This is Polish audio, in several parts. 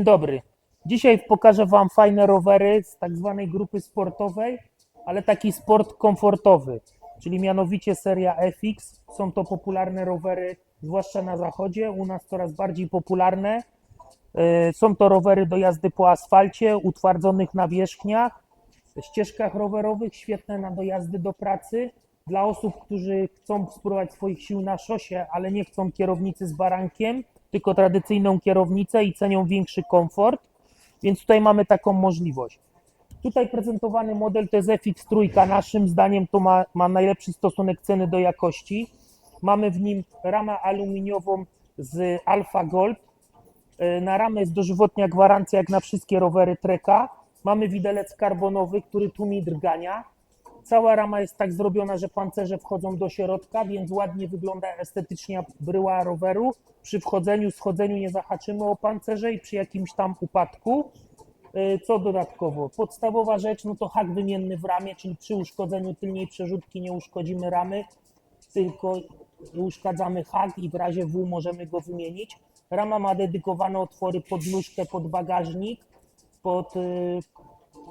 dobry. Dzisiaj pokażę Wam fajne rowery z tak zwanej grupy sportowej, ale taki sport komfortowy, czyli mianowicie seria FX. Są to popularne rowery, zwłaszcza na zachodzie, u nas coraz bardziej popularne. E, Są to rowery do jazdy po asfalcie, utwardzonych nawierzchniach, ścieżkach rowerowych, świetne na dojazdy do pracy. Dla osób, którzy chcą spróbować swoich sił na szosie, ale nie chcą kierownicy z barankiem, tylko tradycyjną kierownicę i cenią większy komfort, więc tutaj mamy taką możliwość. Tutaj prezentowany model to jest FX trójka. Naszym zdaniem to ma, ma najlepszy stosunek ceny do jakości. Mamy w nim ramę aluminiową z Alpha Gold. E, Na ramę jest dożywotnia gwarancja jak na wszystkie rowery Treka. Mamy widelec karbonowy, który tłumi drgania. Cała rama jest tak zrobiona, że pancerze wchodzą do środka, więc ładnie wygląda estetycznie bryła roweru. Przy wchodzeniu, schodzeniu nie zahaczymy o pancerze i przy jakimś tam upadku. E, Co dodatkowo? Podstawowa rzecz, no to hak wymienny w ramie, czyli przy uszkodzeniu tylnej przerzutki nie uszkodzimy ramy, tylko uszkadzamy hak i w razie W możemy go wymienić. Rama ma dedykowane otwory pod nóżkę, pod bagażnik, pod, y,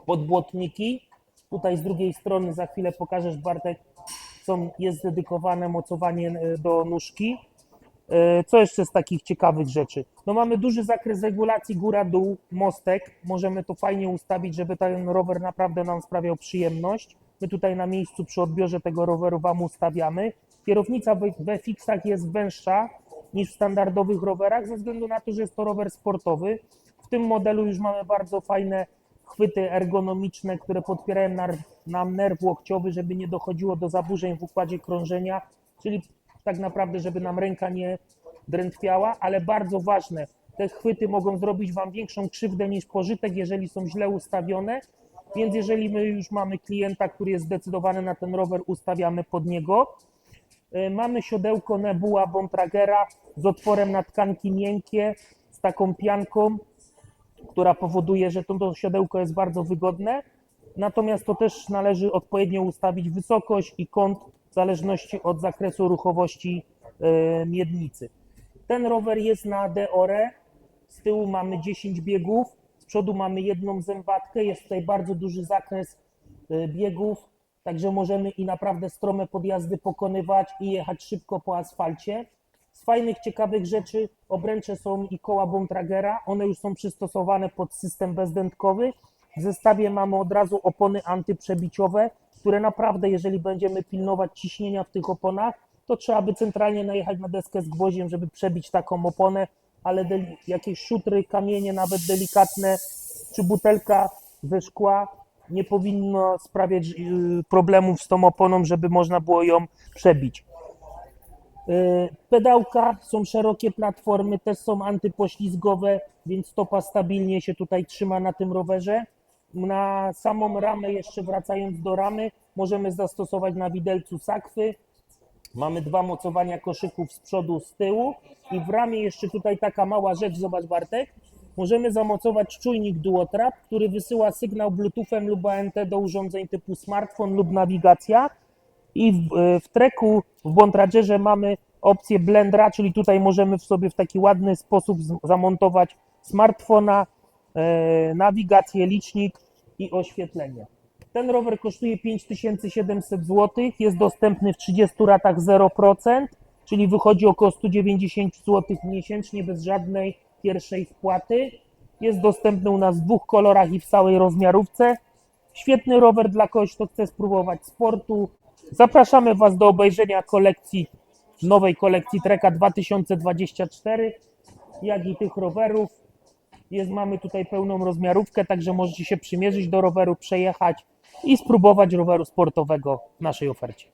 pod błotniki. Tutaj z drugiej strony za chwilę pokażesz Bartek, są, jest dedykowane mocowanie y, do nóżki. E, Co jeszcze z takich ciekawych rzeczy? No mamy duży zakres regulacji góra-dół, mostek. Możemy to fajnie ustawić, żeby ten rower naprawdę nam sprawiał przyjemność. My tutaj na miejscu przy odbiorze tego roweru Wam ustawiamy. Kierownica w w FX-ach jest węższa niż w standardowych rowerach, ze względu na to, że jest to rower sportowy. W tym modelu już mamy bardzo fajne chwyty ergonomiczne, które podpierają nam nerw łokciowy, żeby nie dochodziło do zaburzeń w układzie krążenia, czyli tak naprawdę, żeby nam ręka nie drętwiała, ale bardzo ważne, te chwyty mogą zrobić Wam większą krzywdę niż pożytek, jeżeli są źle ustawione, więc jeżeli my już mamy klienta, który jest zdecydowany na ten rower, ustawiamy pod niego. Y, Mamy siodełko Nebula Bontragera z otworem na tkanki miękkie, z taką pianką, która powoduje, że to, to siodełko jest bardzo wygodne. Natomiast to też należy odpowiednio ustawić wysokość i kąt w zależności od zakresu ruchowości e, miednicy. Ten rower jest na Deore. Z tyłu mamy 10 biegów, z przodu mamy jedną zębatkę. Jest tutaj bardzo duży zakres e, biegów, także możemy i naprawdę strome podjazdy pokonywać i jechać szybko po asfalcie. Z fajnych, ciekawych rzeczy obręcze są i koła Bontragera. One już są przystosowane pod system bezdętkowy. W zestawie mamy od razu opony antyprzebiciowe, które naprawdę, jeżeli będziemy pilnować ciśnienia w tych oponach, to trzeba by centralnie najechać na deskę z gwoździem, żeby przebić taką oponę, ale jakieś szutry, kamienie, nawet delikatne, czy butelka ze szkła nie powinno sprawiać yy, problemów z tą oponą, żeby można było ją przebić. Yy, Pedałka są szerokie platformy, też są antypoślizgowe, więc stopa stabilnie się tutaj trzyma na tym rowerze. Na samą ramę, jeszcze wracając do ramy, możemy zastosować na widelcu sakwy. Mamy dwa mocowania koszyków z przodu, z tyłu i w ramie jeszcze tutaj taka mała rzecz, zobacz Bartek. Możemy zamocować czujnik Duotrap, który wysyła sygnał Bluetoothem lub ANT do urządzeń typu smartfon lub nawigacja. I w, e, w treku, w Bontragerze mamy opcję blendera, czyli tutaj możemy w sobie w taki ładny sposób zamontować smartfona, e, nawigację, licznik i oświetlenie. Ten rower kosztuje 5700 zł, jest dostępny w 30 ratach 0%, czyli wychodzi około 190 zł miesięcznie bez żadnej pierwszej wpłaty. Jest dostępny u nas w dwóch kolorach i w całej rozmiarówce. Świetny rower dla kogoś, kto chce spróbować sportu. Zapraszamy Was do obejrzenia kolekcji, nowej kolekcji Treka 2024, jak i tych rowerów. Jest, mamy tutaj pełną rozmiarówkę, także możecie się przymierzyć do roweru, przejechać i spróbować roweru sportowego w naszej ofercie.